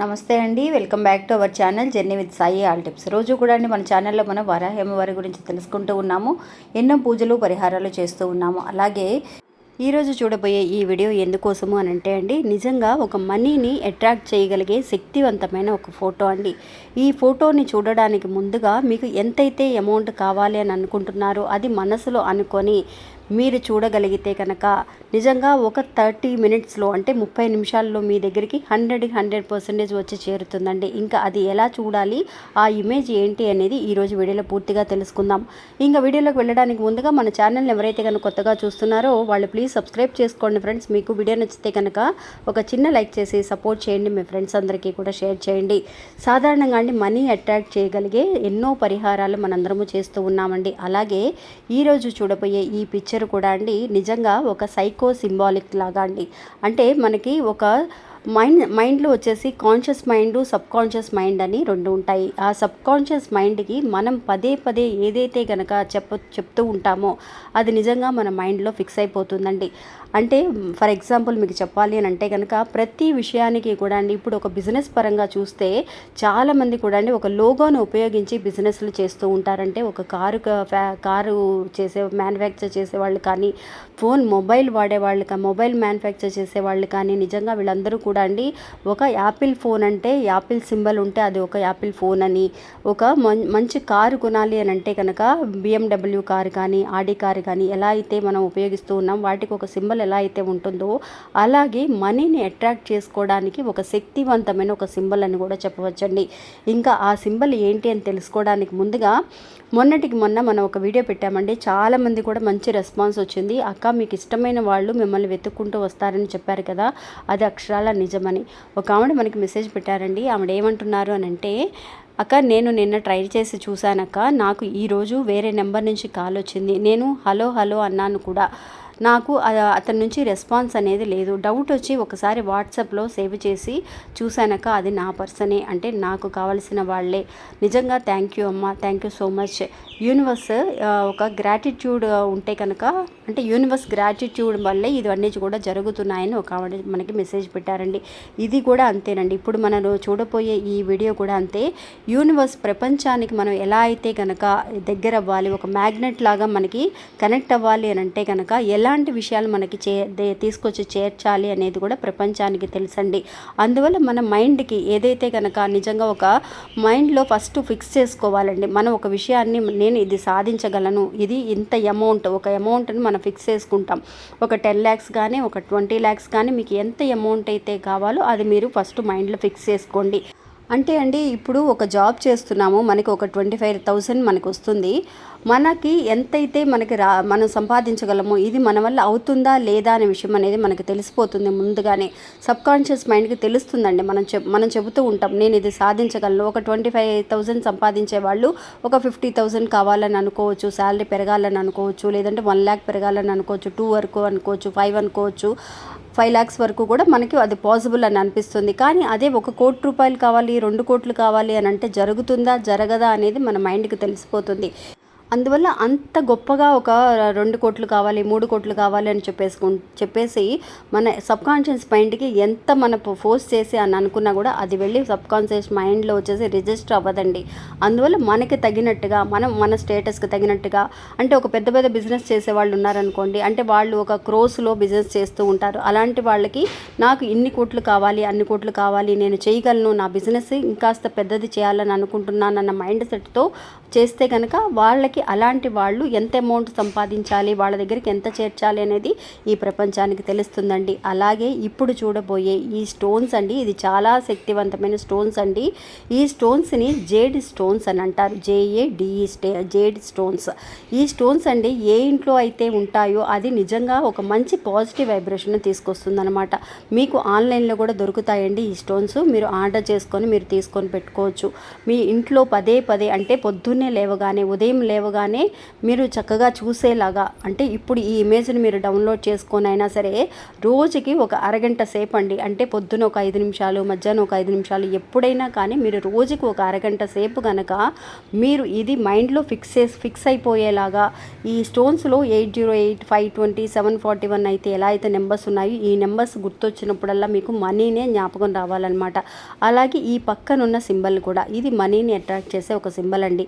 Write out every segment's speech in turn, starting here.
నమస్తే అండి welcome back to our channel journey with Sai all tips. రోజు కూడా అండి మన ఛానల్లో మనం వరాహేమవారి గురించి తెలుసుకుంటూ ఉన్నాము ఎన్నో పూజలు పరిహారాలు చేస్తూ ఉన్నాము. అలాగే ఈరోజు చూడబోయే ఈ వీడియో ఎందుకోసము అని అంటే అండి నిజంగా ఒక మనీని అట్రాక్ట్ చేయగలిగే శక్తివంతమైన ఒక ఫోటో అండి. ఈ ఫోటోని చూడడానికి ముందుగా మీకు ఎంతైతే అమౌంట్ కావాలి అని అనుకుంటున్నారో అది మనసులో అనుకొని మీరు చూడగలిగితే కనుక నిజంగా ఒక థర్టీ మినిట్స్లో అంటే ముప్పై నిమిషాల్లో మీ దగ్గరికి హండ్రెడ్కి హండ్రెడ్ పర్సెంటేజ్ వచ్చి చేరుతుందండి. ఇంకా అది ఎలా చూడాలి ఆ ఇమేజ్ ఏంటి అనేది ఈరోజు వీడియోలో పూర్తిగా తెలుసుకుందాం. ఇంకా వీడియోలోకి వెళ్ళడానికి ముందుగా మన ఛానల్ని ఎవరైతే కనుక కొత్తగా చూస్తున్నారో వాళ్ళు ప్లీజ్ సబ్స్క్రైబ్ చేసుకోండి ఫ్రెండ్స్. మీకు వీడియో నచ్చితే కనుక ఒక చిన్న లైక్ చేసి సపోర్ట్ చేయండి. మీ ఫ్రెండ్స్ అందరికీ కూడా షేర్ చేయండి. సాధారణంగా అండి మనీ అట్రాక్ట్ చేయగలిగే ఎన్నో పరిహారాలు మనందరము చేస్తూ ఉన్నామండి. అలాగే ఈరోజు చూడబోయే ఈ పిక్చర్ కూడా అండి. నిజంగా ఒక సైకో సింబాలిక్ లాగా అండి. అంటే మనకి ఒక మైండ్ మైండ్లో వచ్చేసి conscious mind subconscious mind అని రెండు ఉంటాయి. ఆ సబ్ కాన్షియస్ మైండ్కి మనం పదే పదే ఏదైతే కనుక చెప్ప చెప్తూ ఉంటామో అది నిజంగా మన మైండ్లో ఫిక్స్ అయిపోతుందండి. అంటే ఫర్ ఎగ్జాంపుల్ మీకు చెప్పాలి అని అంటే కనుక ప్రతి విషయానికి కూడా అండి ఇప్పుడు ఒక బిజినెస్ పరంగా చూస్తే చాలామంది కూడా అండి ఒక లోగోను ఉపయోగించి బిజినెస్లు చేస్తూ ఉంటారంటే ఒక కారు క- ఫ్యా- కారు చేసే మ్యానుఫ్యాక్చర్ చేసే వాళ్ళు కానీ ఫోన్ మొబైల్ వాడేవాళ్ళు కా మొబైల్ మ్యానుఫ్యాక్చర్ చేసే వాళ్ళు కానీ నిజంగా వీళ్ళందరూ కూడా అండి ఒక యాపిల్ ఫోన్ అంటే యాపిల్ సింబల్ ఉంటే అది ఒక యాపిల్ ఫోన్ అని. ఒక మంచి కారు కొనాలి అని అంటే కనుక బిఎండబ్ల్యూ కారు కానీ ఆడి కారు కానీ ఎలా అయితే మనం ఉపయోగిస్తూ ఉన్నాం వాటికి ఒక సింబల్ ఎలా అయితే ఉంటుందో అలాగే మనీని అట్రాక్ట్ చేసుకోవడానికి ఒక శక్తివంతమైన ఒక సింబల్ అని కూడా చెప్పవచ్చండి. ఇంకా ఆ సింబల్ ఏంటి అని తెలుసుకోవడానికి ముందుగా మొన్నటికి మొన్న మనం ఒక వీడియో పెట్టామండి. చాలామంది కూడా మంచి రెస్పాన్స్ వచ్చింది. అక్క మీకు ఇష్టమైన వాళ్ళు మిమ్మల్ని వెతుక్కుంటూ వస్తారని చెప్పారు కదా. అది అక్షరాల నిజమని. ఒక ఆవిడ మనకి మెసేజ్ పెట్టారండి. ఆవిడ ఏమంటున్నారు అని అంటే అక్క నేను నిన్న ట్రై చేసి చూశానక్క. నాకు ఈరోజు వేరే నెంబర్ నుంచి కాల్ వచ్చింది. నేను హలో హలో అన్నాను కూడా. నాకు అతని నుంచి రెస్పాన్స్ అనేది లేదు. డౌట్ వచ్చి ఒకసారి వాట్సాప్లో సేవ్ చేసి చూశానక అది నా పర్సనే అంటే నాకు కావలసిన వాళ్ళే. నిజంగా థ్యాంక్ యూ అమ్మ thank you so much universe ఒక గ్రాటిట్యూడ్ ఉంటే కనుక అంటే యూనివర్స్ గ్రాటిట్యూడ్ వల్లే ఇవన్నీ కూడా జరుగుతున్నాయని ఒక ఆవిడ మనకి మెసేజ్ పెట్టారండి. ఇది కూడా అంతేనండి. ఇప్పుడు మనం చూడబోయే ఈ వీడియో కూడా అంతే. యూనివర్స్ ప్రపంచానికి మనం ఎలా అయితే కనుక దగ్గర అవ్వాలి ఒక మ్యాగ్నెట్ లాగా మనకి కనెక్ట్ అవ్వాలి అని అంటే కనుక ఎలాంటి విషయాలు మనకి చే తీసుకొచ్చి చేర్చాలి అనేది కూడా ప్రపంచానికి తెలుసండి. అందువల్ల మన మైండ్కి ఏదైతే కనుక నిజంగా ఒక మైండ్లో ఫస్ట్ ఫిక్స్ చేసుకోవాలండి. మనం ఒక విషయాన్ని నేను ఇది సాధించగలను ఇది ఇంత అమౌంట్ ఒక అమౌంట్ని మనం ఫిక్స్ చేసుకుంటాం. ఒక టెన్ ల్యాక్స్ కానీ ఒక ట్వంటీ ల్యాక్స్ కానీ మీకు ఎంత అమౌంట్ అయితే కావాలో అది మీరు ఫస్ట్ మైండ్లో ఫిక్స్ చేసుకోండి. అంటే అండి ఇప్పుడు ఒక జాబ్ చేస్తున్నాము మనకి ఒక ట్వంటీ ఫైవ్ థౌసండ్ మనకు వస్తుంది. మనకి ఎంతైతే మనకి రా మనం సంపాదించగలమో ఇది మన వల్ల అవుతుందా లేదా అనే విషయం అనేది మనకి తెలిసిపోతుంది ముందుగానే. సబ్ కాన్షియస్ మైండ్కి తెలుస్తుందండి మనం చెప్ మనం చెబుతూ ఉంటాం నేను ఇది సాధించగలను ఒక ట్వంటీ ఫైవ్ థౌసండ్ సంపాదించే వాళ్ళు ఒక ఫిఫ్టీ థౌసండ్ కావాలని అనుకోవచ్చు శాలరీ పెరగాలని అనుకోవచ్చు లేదంటే వన్ ల్యాక్ పెరగాలని అనుకోవచ్చు టూ వరకు అనుకోవచ్చు ఫైవ్ అనుకోవచ్చు. ఫైవ్ ల్యాక్స్ వరకు కూడా మనకి అది పాసిబుల్ అని అనిపిస్తుంది. కానీ అదే ఒక కోటి రూపాయలు కావాలి రెండు కోట్లు కావాలి అని అంటే జరుగుతుందా జరగదా అనేది మన మైండ్కి తెలిసిపోతుంది. అందువల్ల అంత గొప్పగా ఒక రెండు కోట్లు కావాలి మూడు కోట్లు కావాలి అని చెప్పేసుకు చెప్పేసి మన సబ్ కాన్షియస్ మైండ్కి ఎంత మన ఫోర్స్ చేసి అని అనుకున్నా కూడా అది వెళ్ళి సబ్ కాన్షియస్ మైండ్లో వచ్చేసి రిజిస్టర్ అవ్వదండి. అందువల్ల మనకి తగినట్టుగా మనం మన స్టేటస్కి తగినట్టుగా అంటే ఒక పెద్ద పెద్ద బిజినెస్ చేసే వాళ్ళు ఉన్నారనుకోండి అంటే వాళ్ళు ఒక క్రోస్లో బిజినెస్ చేస్తూ ఉంటారు. అలాంటి వాళ్ళకి నాకు ఇన్ని కోట్లు కావాలి అన్ని కోట్లు కావాలి నేను చేయగలను నా బిజినెస్ ఇంకాస్త పెద్దది చేయాలని అనుకుంటున్నానన్న మైండ్ సెట్తో చేస్తే కనుక వాళ్ళకి అలాంటి వాళ్ళు ఎంత అమౌంట్ సంపాదించాలి వాళ్ళ దగ్గరికి ఎంత చేర్చాలి అనేది ఈ ప్రపంచానికి తెలుస్తుందండి. అలాగే ఇప్పుడు చూడబోయే ఈ స్టోన్స్ అండి ఇది చాలా శక్తివంతమైన స్టోన్స్ అండి. ఈ స్టోన్స్ని జేడ్ స్టోన్స్ అని అంటారు. J A D E stay jade stones ఈ స్టోన్స్ అండి ఏ ఇంట్లో అయితే ఉంటాయో అది నిజంగా ఒక మంచి పాజిటివ్ వైబ్రేషన్ తీసుకొస్తుంది అనమాట మీకు ఆన్లైన్లో కూడా దొరుకుతాయండి ఈ స్టోన్స్ మీరు ఆర్డర్ చేసుకొని మీరు తీసుకొని పెట్టుకోవచ్చు. మీ ఇంట్లో పదే పదే అంటే పొద్దున్నే లేవగానే ఉదయం లేవ లేవగానే మీరు చక్కగా చూసేలాగా అంటే ఇప్పుడు ఈ ఇమేజ్ని మీరు డౌన్లోడ్ చేసుకొని అయినా సరే రోజుకి ఒక అరగంట సేపు అండి అంటే పొద్దున ఒక ఐదు నిమిషాలు మధ్యాహ్నం ఒక ఐదు నిమిషాలు ఎప్పుడైనా కానీ మీరు రోజుకి ఒక అరగంట సేపు కనుక మీరు ఇది మైండ్లో ఫిక్స్ చేసి ఫిక్స్ అయిపోయేలాగా ఈ స్టోన్స్లో eight zero eight five twenty seven forty one అయితే ఎలా అయితే నెంబర్స్ ఉన్నాయో ఈ నెంబర్స్ గుర్తొచ్చినప్పుడల్లా మీకు మనీనే జ్ఞాపకం రావాలన్నమాట. అలాగే ఈ పక్కనున్న సింబల్ కూడా ఇది మనీని అట్రాక్ట్ చేసే ఒక సింబల్ అండి.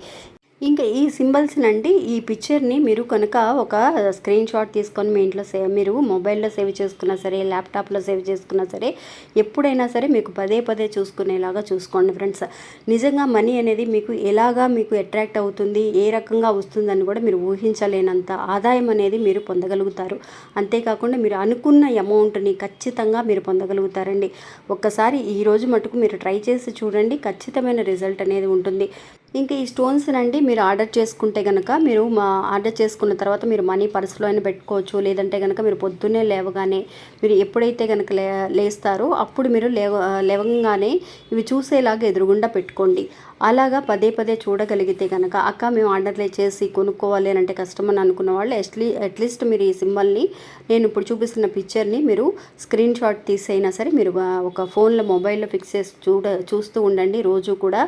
ఇంకా ఈ సింబల్స్ అండి ఈ పిక్చర్ని మీరు కనుక ఒక స్క్రీన్ షాట్ తీసుకొని మీ ఇంట్లో సేవ్ మీరు మొబైల్లో సేవ్ చేసుకున్నా సరే ల్యాప్టాప్లో సేవ్ చేసుకున్నా సరే ఎప్పుడైనా సరే మీకు పదే పదే చూసుకునేలాగా చూసుకోండి ఫ్రెండ్స్ నిజంగా మనీ అనేది మీకు ఎలాగా మీకు అట్రాక్ట్ అవుతుంది ఏ రకంగా వస్తుందని కూడా మీరు ఊహించలేనంత ఆదాయం అనేది మీరు పొందగలుగుతారు. అంతేకాకుండా మీరు అనుకున్న అమౌంట్ని ఖచ్చితంగా మీరు పొందగలుగుతారండి. ఒక్కసారి ఈ రోజు మటుకు మీరు ట్రై చేసి చూడండి ఖచ్చితమైన రిజల్ట్ అనేది ఉంటుంది. ఇంకా ఈ స్టోన్స్ అండి మీరు ఆర్డర్ చేసుకుంటే కనుక మీరు మా ఆర్డర్ చేసుకున్న తర్వాత మీరు మనీ పర్సులో అయినా పెట్టుకోవచ్చు. లేదంటే కనుక మీరు పొద్దున్నే లేవగానే మీరు ఎప్పుడైతే కనుక లే లేస్తారో అప్పుడు మీరు లేవ లేవగానే ఇవి చూసేలాగా ఎదురుగుండా పెట్టుకోండి. అలాగా పదే పదే చూడగలిగితే కనుక అక్క మేము ఆర్డర్లే చేసి కొనుక్కోవాలి అని అంటే కష్టం అని అనుకున్న వాళ్ళు అట్లీ అట్లీస్ట్ మీరు ఈ సింబల్ని నేను ఇప్పుడు చూపిస్తున్న పిక్చర్ని మీరు స్క్రీన్ షాట్ తీసైనా సరే మీరు ఒక ఫోన్లో మొబైల్లో ఫిక్స్ చేసి చూడ చూస్తూ ఉండండి. రోజు కూడా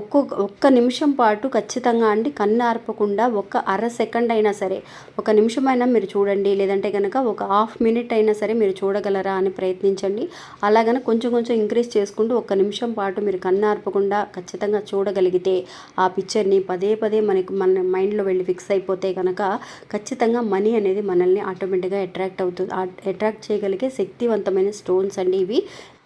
ఒక్కొక్క ఒక్క నిమిషం పాటు ఖచ్చితంగా అండి కన్ను ఆర్పకుండా ఒక అర సెకండ్ అయినా సరే ఒక నిమిషమైనా మీరు చూడండి లేదంటే కనుక ఒక హాఫ్ మినిట్ అయినా సరే మీరు చూడగలరా అని ప్రయత్నించండి. అలాగని కొంచెం కొంచెం ఇంక్రీజ్ చేసుకుంటూ ఒక నిమిషం పాటు మీరు కన్ను ఆర్పకుండా ఖచ్చితంగా చూడగలిగితే ఆ పిక్చర్ని పదే పదే మనకి మన మైండ్లో వెళ్ళి ఫిక్స్ అయిపోతే కనుక ఖచ్చితంగా మనీ అనేది మనల్ని ఆటోమేటిక్గా అట్రాక్ట్ అవుతుంది అట్రాక్ట్ చేయగలిగే శక్తివంతమైన స్టోన్స్ అండి ఇవి.